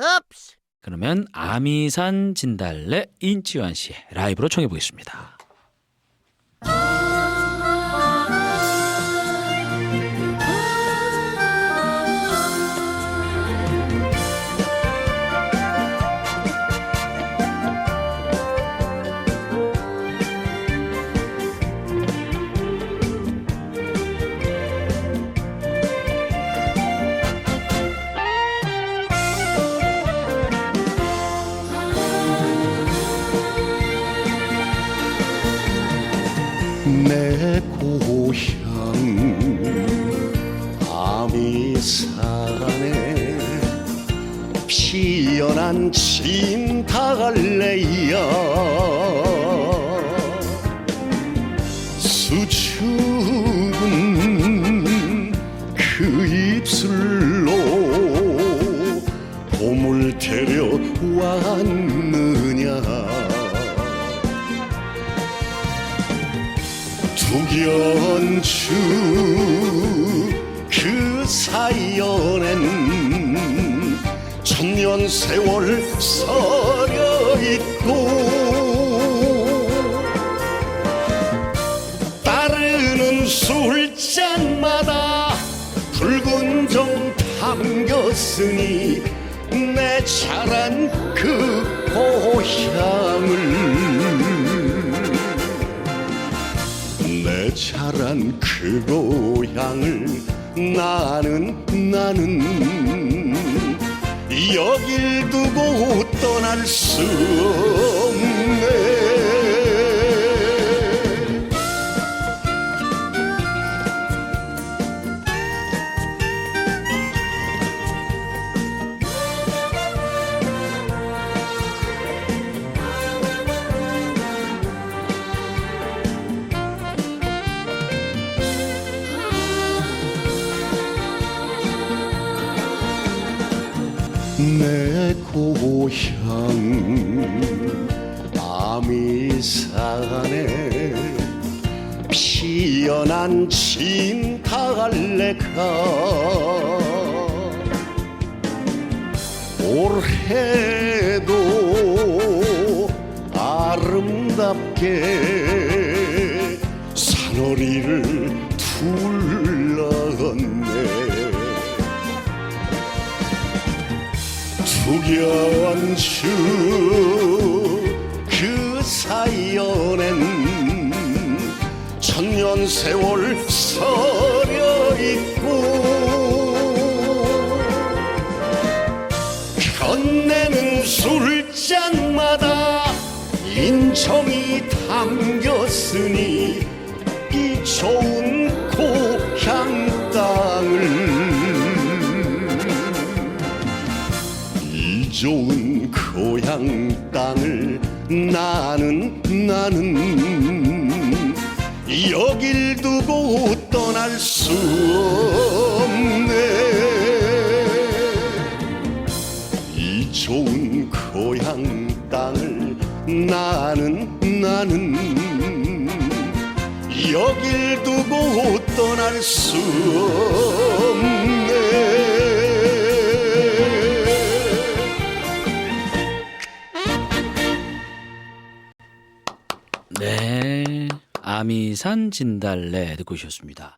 흡스. 그러면 아미산 진달래 인치환 씨 라이브로 청해 보겠습니다. 내 고향 아미산에 피어난 진달래야 수줍은 그 입술로 봄을 데려왔느냐 두견주 그 사연엔 천년 세월 서려 있고 따르는 술잔마다 붉은 정 담겼으니 내 자란 그 고향을 자란 그 고향을 나는 나는. 여길 두고 떠날 수 내 고향 아미산에 피어난 진달래가 올해도 아름답게 산허리를 둘 두견주 그 사연엔 천년 세월 서려 있고 건네는 술잔마다 인정이 담겼으니 이 좋은 좋은 고향 땅을 나는 나는 여길 두고 떠날 수 없네. 이 좋은 고향 땅을 나는 나는 여길 두고 떠날 수 없네 네, 아미산 진달래 듣고 오셨습니다.